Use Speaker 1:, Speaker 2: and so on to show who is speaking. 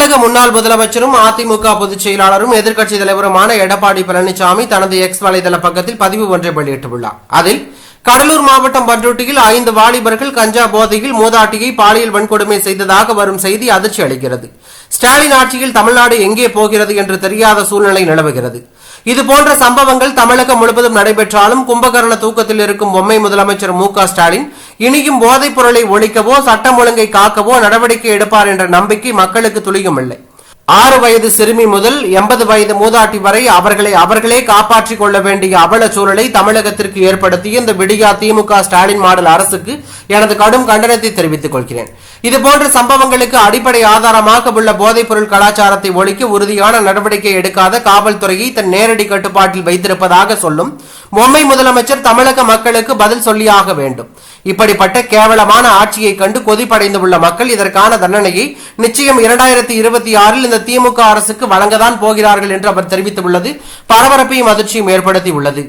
Speaker 1: தமிழக முன்னாள் முதலமைச்சரும் அதிமுக பொதுச் செயலாளரும் எதிர்க்கட்சி தலைவருமான எடப்பாடி பழனிசாமி தனது எக்ஸ் வலைதள பக்கத்தில் பதிவு ஒன்றை வெளியிட்டுள்ளார். அதில் கடலூர் மாவட்டம் பண்ருட்டியில் ஐந்து வாலிபர்கள் கஞ்சா போதையில் மூதாட்டியை பாலியல் வன்கொடுமை செய்ததாக வரும் செய்தி அதிர்ச்சி அளிக்கிறது. ஸ்டாலின் ஆட்சியில் தமிழ்நாடு எங்கே போகிறது என்று தெரியாத சூழ்நிலை நிலவுகிறது. இதுபோன்ற சம்பவங்கள் தமிழகம் முழுவதும் நடைபெற்றாலும் கும்பகரண தூக்கத்தில் இருக்கும் பொம்மை முதலமைச்சர் மு ஸ்டாலின் இனியும் போதைப் பொருளை ஒழிக்கவோ சட்டம் ஒழுங்கை காக்கவோ நடவடிக்கை எடுப்பார் என்ற நம்பிக்கை மக்களுக்கு துளியும் இல்லை. ஆறு வயது சிறுமி முதல் எண்பது வயது மூதாட்டி வரை அவர்களை அவர்களே காப்பாற்றிக் கொள்ள வேண்டிய அவல சூழலை தமிழகத்திற்கு ஏற்படுத்திய இந்த விடியா திமுக ஸ்டாலின் மாடல் அரசுக்கு எனது கடும் கண்டனத்தை தெரிவித்துக் கொள்கிறேன். இதுபோன்ற சம்பவங்களுக்கு அடிப்படை ஆதாரமாக உள்ள போதைப் பொருள் கலாச்சாரத்தை ஒழிக்க உறுதியான நடவடிக்கை எடுக்காத காவல்துறையை தன் நேரடி கட்டுப்பாட்டில் வைத்திருப்பதாக சொல்லும் பொம்மை முதலமைச்சர் தமிழக மக்களுக்கு பதில் சொல்லியாக வேண்டும். இப்படிப்பட்ட கேவலமான ஆட்சியை கண்டு கொதிப்படைந்துள்ள மக்கள் இதற்கான தண்டனையை நிச்சயம் இரண்டாயிரத்தி இருபத்தி ஆறில் இந்த திமுக அரசுக்கு வழங்கதான் போகிறார்கள் என்று அவர் தெரிவித்துள்ளது. பரபரப்பையும் அதிர்ச்சியும் ஏற்படுத்தி உள்ளது